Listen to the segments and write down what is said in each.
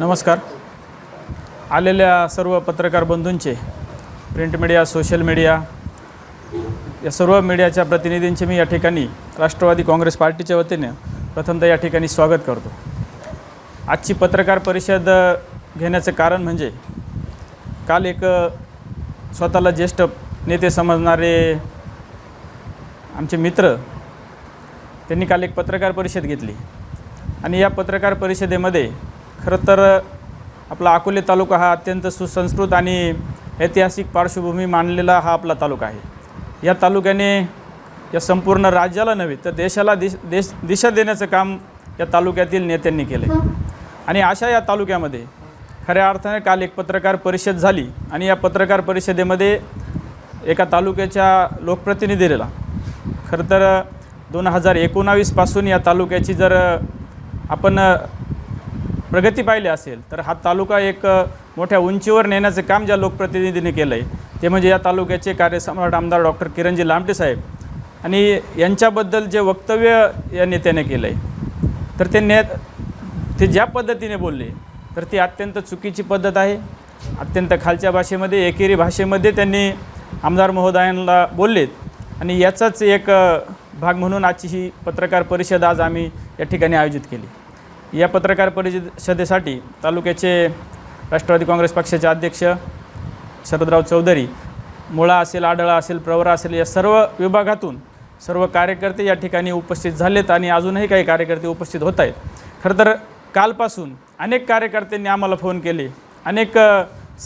नमस्कार. आलेल्या सर्व पत्रकार बंधूंचे प्रिंट मीडिया सोशल मीडिया या सर्व मीडियाच्या प्रतिनिधींचे मी या ठिकाणी राष्ट्रवादी काँग्रेस पार्टीच्या वतीने प्रथमतः या ठिकाणी स्वागत करतो. आजची पत्रकार परिषद घेण्याचं कारण म्हणजे काल एक स्वतःला ज्येष्ठ नेते समजणारे आमचे मित्र त्यांनी काल एक पत्रकार परिषद घेतली. आणि या पत्रकार परिषदेमध्ये खरं तर आपला अकोले तालुका हा अत्यंत सुसंस्कृत आणि ऐतिहासिक पार्श्वभूमी मानलेला हा आपला तालुका आहे. या तालुक्याने या संपूर्ण राज्याला नव्हे तर देशाला दिश देश दिशा देण्याचं काम या तालुक्यातील नेत्यांनी केलं आहे आणि अशा या तालुक्यामध्ये खऱ्या अर्थाने काल एक पत्रकार परिषद झाली आणि या पत्रकार परिषदेमध्ये एका तालुक्याच्या लोकप्रतिनिधीला खरं तर दोन हजार एकोणावीसपासून या तालुक्याची जर आपण प्रगती पाहिली असेल तर हा तालुका एक मोठ्या उंचीवर नेण्याचं काम ज्या लोकप्रतिनिधीने केलं आहे ते म्हणजे या तालुक्याचे कार्यसम्राट आमदार डॉक्टर किरणजी लामटे साहेब. आणि यांच्याबद्दल जे वक्तव्य या नेत्याने केलं आहे तर ते ने ते ज्या पद्धतीने बोलले तर ती अत्यंत चुकीची पद्धत आहे. अत्यंत खालच्या भाषेमध्ये एकेरी भाषेमध्ये त्यांनी आमदार महोदयांना बोललेत. आणि याचाच एक भाग म्हणून आजची ही पत्रकार परिषद आज आम्ही या ठिकाणी आयोजित केली. या पत्रकार परिषदेसाठी तालुक्याचे राष्ट्रवादी काँग्रेस पक्षाचे अध्यक्ष शरदराव चौधरी मुळा असेल आडळा असेल प्रवरा असेल या सर्व विभागातून सर्व कार्यकर्ते या ठिकाणी उपस्थित झालेत आणि अजूनही काही कार्यकर्ते उपस्थित होत आहेत. खरं तर कालपासून अनेक कार्यकर्त्यांनी आम्हाला फोन केले. अनेक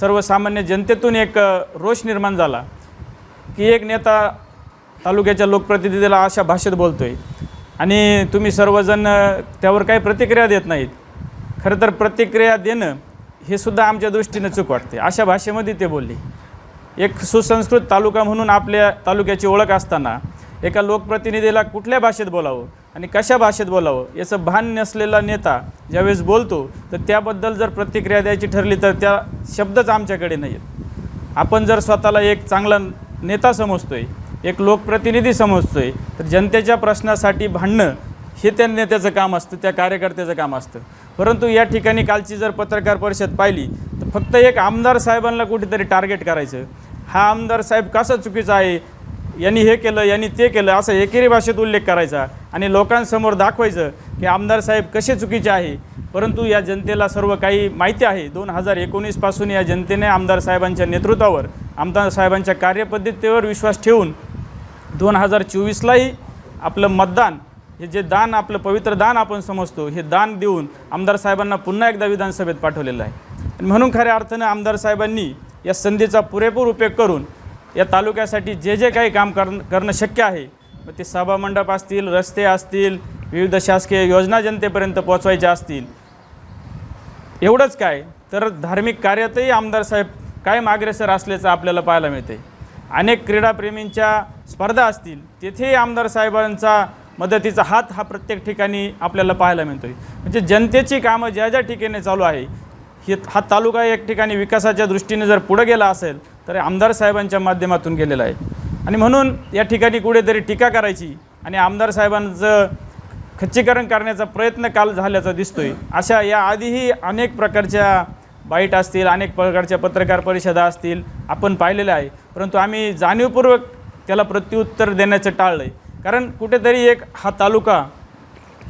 सर्वसामान्य जनतेतून एक रोष निर्माण झाला की एक नेता तालुक्याच्या लोकप्रतिनिधीला अशा भाषेत बोलतो आहे आणि तुम्ही सर्वजण त्यावर काही प्रतिक्रिया देत नाहीत. खरं तर प्रतिक्रिया देणं हे सुद्धा आमच्या दृष्टीनं चूक वाटते. अशा भाषेमध्ये ते बोलले. एक सुसंस्कृत तालुका म्हणून आपल्या तालुक्याची ओळख असताना एका लोकप्रतिनिधीला कुठल्या भाषेत बोलावं आणि कशा भाषेत बोलावं याचं भान नसलेला नेता ज्यावेळेस बोलतो तर त्याबद्दल जर प्रतिक्रिया द्यायची ठरली तर त्या शब्दच आमच्याकडे नाही आहेत आपण जर स्वतःला एक चांगला नेता समजतोय एक लोकप्रतिनिधी समजतो आहे तर जनतेच्या प्रश्नासाठी भांडणं हे त्या नेत्याचं काम असतं त्या कार्यकर्त्याचं काम असतं. परंतु या ठिकाणी कालची जर पत्रकार परिषद पाहिली तर फक्त एक आमदार साहेबांना कुठेतरी टार्गेट करायचं. हा आमदार साहेब कसा चुकीचा आहे यांनी हे केलं यांनी ते केलं असं एकेरी भाषेत उल्लेख करायचा आणि लोकांसमोर दाखवायचं की आमदार साहेब कसे चुकीचे आहे. परंतु या जनतेला सर्व काही माहिती आहे. दोन हजार एकोणीसपासून या जनतेने आमदार साहेबांच्या नेतृत्वावर आमदार साहेबांच्या कार्यपद्धतीवर विश्वास ठेवून दोन हजार चोवीसलाही आपलं मतदान हे जे दान आपलं पवित्र दान आपण समजतो हे दान देऊन आमदार साहेबांना पुन्हा एकदा विधानसभेत पाठवलेलं आहे. आणि म्हणून खऱ्या अर्थानं आमदार साहेबांनी या संधीचा पुरेपूर उपयोग करून या तालुक्यासाठी जे जे काही काम कर करणं शक्य आहे मग ते सभामंडप असतील रस्ते असतील विविध शासकीय योजना जनतेपर्यंत पोचवायच्या असतील एवढंच काय? तर धार्मिक कार्यातही आमदार साहेब कायम अग्रेसर असल्याचं आपल्याला पाहायला मिळते अनेक क्रीडाप्रेमींच्या स्पर्धा असतील तेथेही आमदार साहेबांचा मदतीचा हात हा प्रत्येक ठिकाणी आपल्याला पाहायला मिळतो आहे म्हणजे जनतेची कामं ज्या ज्या ठिकाणी चालू आहे हे हा तालुका एक ठिकाणी विकासाच्या दृष्टीने जर पुढं गेला असेल तर आमदार साहेबांच्या माध्यमातून गेलेला आहे. आणि म्हणून या ठिकाणी कुठेतरी टीका करायची आणि आमदार साहेबांचं खच्चीकरण करण्याचा प्रयत्न काल झाल्याचा दिसतोय. अशा या आधीही अनेक प्रकारच्या बाईट असतील अनेक प्रकारच्या पत्रकार परिषदा असतील आपण पाहिलेल्या आहे. परंतु आम्ही जाणीवपूर्वक त्याला प्रत्युत्तर देण्याचं टाळलं आहे कारण कुठेतरी एक हा तालुका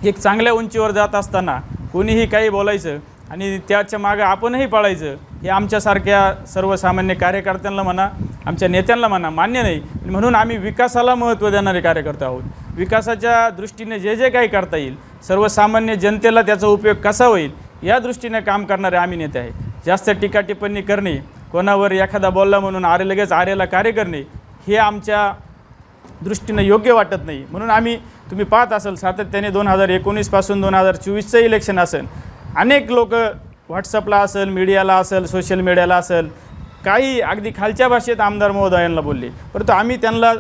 एक चांगल्या उंचीवर जात असताना कोणीही काही बोलायचं आणि त्याच्या मागं आपणही पळायचं हे आमच्यासारख्या सर्वसामान्य कार्यकर्त्यांना म्हणा आमच्या नेत्यांना म्हणा मान्य नाही. म्हणून आम्ही विकासाला महत्त्व देणारे कार्यकर्ते आहोत. विकासाच्या दृष्टीने जे जे काही करता येईल सर्वसामान्य जनतेला त्याचा उपयोग कसा होईल या दृष्टीने काम करणारे आम्ही नेते आहे. जास्त टीका टिप्पणी करणे कोणावर एखादा बोलला म्हणून आरे लगेच आरेला कार्य करणे हे आमच्या दृष्टीनं योग्य वाटत नाही. म्हणून आम्ही तुम्ही पाहत असाल सातत्याने दोन हजार एकोणीसपासून दोन हजार चोवीसचं इलेक्शन असेल. अनेक लोक व्हॉट्सअपला असेल मीडियाला असेल सोशल मीडियाला असेल काही अगदी खालच्या भाषेत आमदार महोदयांना बोलले. परंतु आम्ही त्यांना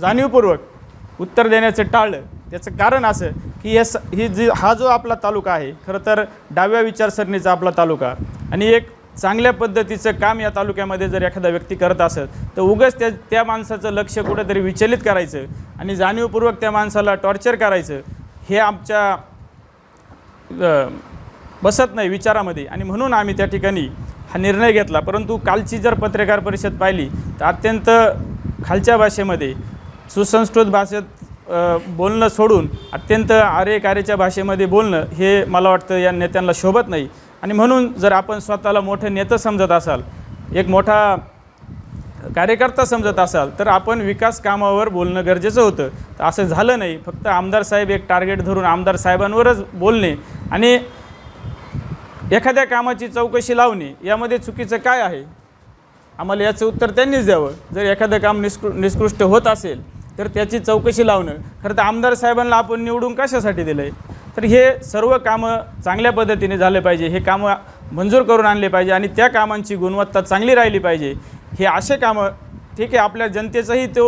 जाणीवपूर्वक उत्तर देण्याचं टाळलं. त्याचं कारण असं की हे स ही जी हा जो आपला तालुका आहे खरं तर डाव्या विचारसरणीचा आपला तालुका. आणि एक चांगल्या पद्धतीचं काम या तालुक्यामध्ये जर एखादा व्यक्ती करत असत तर उगाच त्या त्या माणसाचं लक्ष कुठेतरी विचलित करायचं आणि जाणीवपूर्वक त्या माणसाला टॉर्चर करायचं हे आमच्या बसत नाही विचारामध्ये. आणि म्हणून आम्ही त्या ठिकाणी हा निर्णय घेतला. परंतु कालची जर पत्रकार परिषद पाहिली तर अत्यंत खालच्या भाषेमध्ये सुसंस्कृत भाषेत बोलणं सोडून अत्यंत आरे कारेच्या भाषेमध्ये बोलणं हे मला वाटतं या नेत्यांना शोभत नाही. आणि म्हणून जर आपण स्वतःला मोठं नेतं समजत असाल एक मोठा कार्यकर्ता समजत असाल तर आपण विकास कामावर बोलणं गरजेचं होतं. तर असं झालं नाही. फक्त आमदार साहेब एक टार्गेट धरून आमदार साहेबांवरच बोलणे आणि एखाद्या कामाची चौकशी लावणे यामध्ये चुकीचं काय आहे? आम्हाला याचं उत्तर त्यांनीच द्यावं. जर एखादं काम निष्कृ निष्कृष्ट होत असेल तर त्याची चौकशी लावणं. खरं तर आमदार साहेबांना आपण निवडून कशासाठी दिलं आहे तर हे सर्व कामं चांगल्या पद्धतीने झाले पाहिजे. हे कामं मंजूर करून आणले पाहिजे आणि त्या कामांची गुणवत्ता चांगली राहिली पाहिजे. हे असे कामं ठीक आहे आपल्या जनतेचाही तो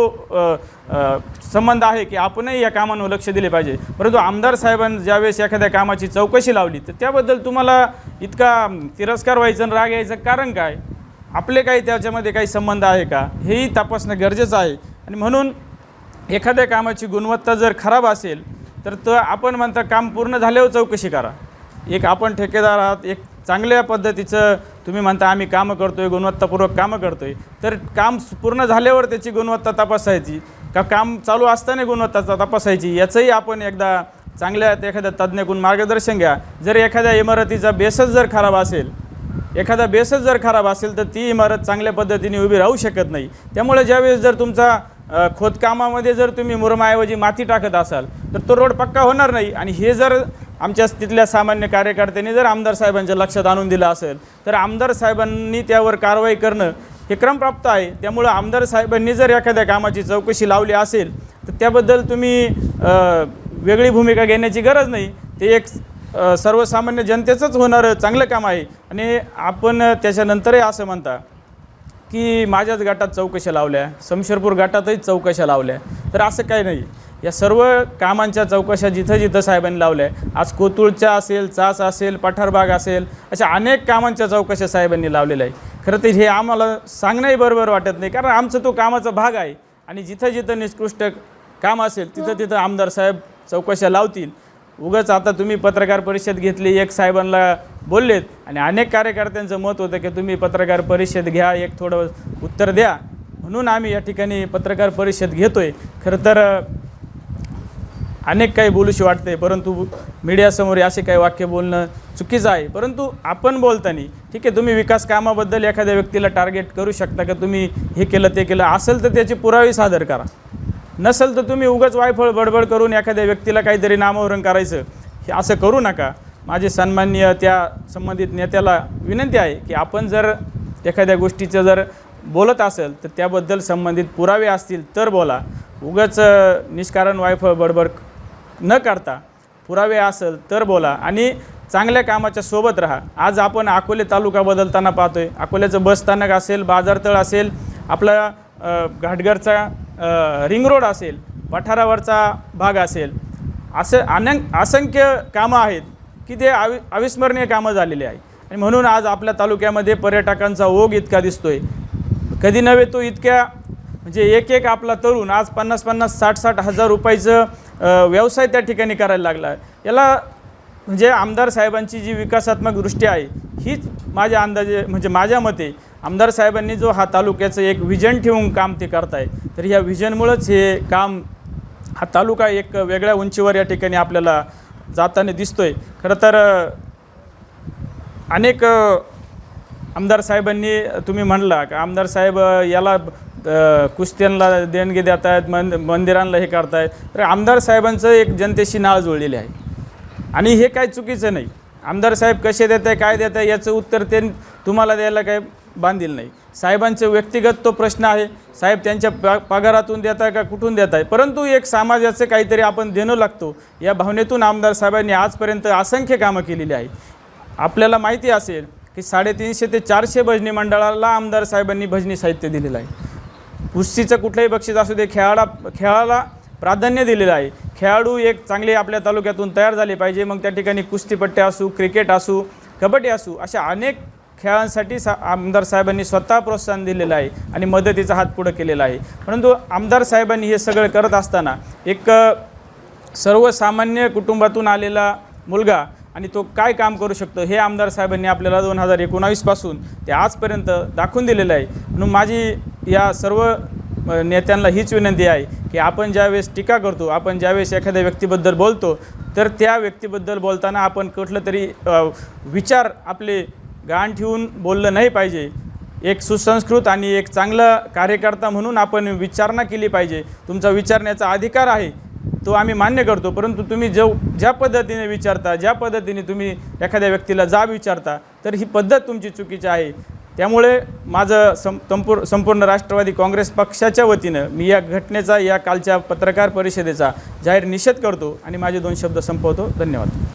संबंध आहे की आपणही या कामांवर लक्ष दिले पाहिजे. परंतु आमदार साहेबांनी ज्यावेळेस एखाद्या कामाची चौकशी लावली तर त्याबद्दल तुम्हाला इतका तिरस्कार व्हायचं आणि राग यायचं कारण काय? आपले काही त्याच्यामध्ये काही संबंध आहे का? हेही तपासणं गरजेचं आहे. आणि म्हणून एखाद्या कामाची गुणवत्ता जर खराब असेल तर तो आपण म्हणता काम पूर्ण झाल्यावर चौकशी करा. एक आपण ठेकेदार आहात एक चांगल्या पद्धतीचं तुम्ही म्हणता आम्ही कामं करतो आहे गुणवत्तापूर्वक कामं करतो आहे तर काम पूर्ण झाल्यावर त्याची गुणवत्ता तपासायची का काम चालू असताना गुणवत्ता तपासायची याचंही आपण एकदा चांगल्या एखाद्या तज्ज्ञकून मार्गदर्शन घ्या. जर एखाद्या इमारतीचा बेसच जर खराब असेल एखादा बेसच जर खराब असेल तर ती इमारत चांगल्या पद्धतीने उभी राहू शकत नाही. त्यामुळे ज्यावेळेस जर तुमचा खोदकामामध्ये जर तुम्ही मुरमाऐवजी माती टाकत असाल तर तो रोड पक्का होणार नाही. आणि हे जर आमच्या तिथल्या सामान्य कार्यकर्त्यांनी जर आमदार साहेबांच्या लक्षात आणून दिलं असेल तर आमदार साहेबांनी त्यावर कारवाई करणं हे क्रमप्राप्त आहे. त्यामुळं आमदार साहेबांनी जर एखाद्या कामाची चौकशी लावली असेल तर त्याबद्दल तुम्ही वेगळी भूमिका घेण्याची गरज नाही. ते एक सर्वसामान्य जनतेचंच होणारं चांगलं काम आहे. आणि आपण त्याच्यानंतरही असं म्हणता. की माझ्याच गटात चौकशा लावल्या समशेरपूर गटातही चौकशा लावल्या. तर असं काही नाही. या सर्व कामांच्या चौकशा जिथं जिथं साहेबांनी लावल्या आज कोतुळच्या असेल चास असेल पठारबाग असेल अशा अनेक कामांच्या चौकशा साहेबांनी लावलेल्या आहे खरं तर हे आम्हाला सांगणंही बरोबर वाटत नाही कारण आमचा तो कामाचा भाग आहे. आणि जिथं जिथं निष्कृष्ट काम असेल तिथं तिथं आमदार साहेब चौकशा लावतील. उगाच आता तुम्ही पत्रकार परिषद घेतली एक साहेबांना बोललेत आणि अनेक कार्यकर्त्यांचं मत होतं की तुम्ही पत्रकार परिषद घ्या एक थोडं उत्तर द्या. म्हणून आम्ही या ठिकाणी पत्रकार परिषद घेतो आहे खरं तर अनेक काही बोलूशी वाटते परंतु मीडियासमोर असे काही वाक्य बोलणं चुकीचं आहे. परंतु आपण बोलताना ठीक आहे तुम्ही विकास कामाबद्दल एखाद्या व्यक्तीला टार्गेट करू शकता का? तुम्ही हे केलं ते केलं असेल तर त्याची पुरावे सादर करा. नसेल तर तुम्ही उगाच वायफळ बडबड करून एखाद्या व्यक्तीला काहीतरी नामोहरण करायचं. हे असं करू नका. माझे सन्माननीय त्या संबंधित नेत्याला विनंती आहे की आपण जर एखाद्या गोष्टीचं जर बोलत असेल तर त्याबद्दल संबंधित पुरावे असतील तर बोला. उगाच निष्कारण वायफळ बडबड न करता पुरावे असेल तर बोला आणि चांगल्या कामाच्या सोबत राहा. आज आपण अकोले तालुका बदलताना पाहतोय. अकोल्याचं बस स्थानक असेल बाजारतळ असेल आपला घाटघरचा रिंग रोड असेल पठारावरचा भाग असेल असं अनेक असंख्य कामं आहेत की ते अवि अविस्मरणीय कामं झालेली आहे. आणि म्हणून आज आपल्या तालुक्यामध्ये पर्यटकांचा ओघ इतका दिसतो आहे कधी नव्हे तो इतक्या म्हणजे एक एक आपला तरुण आज पन्नास पन्नास साठ साठ हजार रुपयाचं व्यवसाय त्या ठिकाणी करायला लागला आहे. याला म्हणजे आमदार साहेबांची जी विकासात्मक दृष्टी आहे हीच माझ्या अंदाजे म्हणजे माझ्या मते आमदार साहेबांनी जो हा तालुक्याचं एक विजन ठेवून काम ते करताय तर ह्या विजनमुळंच हे काम हा तालुका एक वेगळ्या उंचीवर या ठिकाणी आपल्याला जाताना दिसतोय. खरं तर अनेक आमदार साहेबांनी तुम्ही म्हणला का आमदार साहेब याला कुस्त्यांना देणगी देत आहेत मंद मंदिरांना हे करतायत तर आमदार साहेबांचं एक जनतेशी नाळ जुळलेली आहे. आणि हे काय चुकीचं नाही. आमदार साहेब कसे देत आहे काय देत आहे याचं उत्तर ते तुम्हाला द्यायला काय बांधील नाही. साहेबांचं व्यक्तिगत तो प्रश्न आहे. साहेब त्यांच्या पा पगारातून देत आहे का कुठून देत आहे परंतु एक समाजाचं काहीतरी आपण देणं लागतो. या भावनेतून आमदार साहेबांनी आजपर्यंत असंख्य कामं केलेली आहे आपल्याला माहिती असेल की साडेतीनशे ते चारशे भजनी मंडळाला आमदार साहेबांनी भजनी साहित्य दिलेलं आहे. कुस्तीचं कुठलंही बक्षीस असू दे खेळाडा खेळाला प्राधान्य दिलेलं आहे. खेळाडू एक चांगले आपल्या तालुक्यातून तयार झाले पाहिजे. मग त्या ठिकाणी कुस्तीपट्टे असू क्रिकेट असू कबड्डी असू अशा अनेक खेळांसाठी सा आमदार साहेबांनी स्वतः प्रोत्साहन दिलेलं आहे आणि मदतीचा हात पुढं केलेला आहे. परंतु आमदार साहेबांनी हे सगळं करत असताना एक सर्वसामान्य कुटुंबातून आलेला मुलगा आणि तो काय काम करू शकतो हे आमदार साहेबांनी आपल्याला दोन हजार एकोणावीसपासून ते आजपर्यंत दाखवून दिलेलं आहे. म्हणून माझी या सर्व नेत्यांना हीच विनंती आहे की आपण ज्यावेळेस टीका करतो आपण ज्यावेळेस एखाद्या व्यक्तीबद्दल बोलतो तर त्या व्यक्तीबद्दल बोलताना आपण कुठलं तरी विचार आपले गहाण ठेवून बोललं नाही पाहिजे. एक सुसंस्कृत आणि एक चांगला कार्यकर्ता म्हणून आपण विचारणा केली पाहिजे. तुमचा विचारण्याचा अधिकार आहे. तो आम्ही मान्य करतो. परंतु तुम्ही जो ज्या पद्धतीने विचारता ज्या पद्धतीने तुम्ही एखाद्या व्यक्तीला जाब विचारता तर ही पद्धत तुमची चुकीची आहे. त्यामुळे माझं सं संपूर संपूर्ण राष्ट्रवादी काँग्रेस पक्षाच्या वतीनं मी या घटनेचा या कालच्या पत्रकार परिषदेचा जाहीर निषेध करतो आणि माझे दोन शब्द संपवतो. धन्यवाद.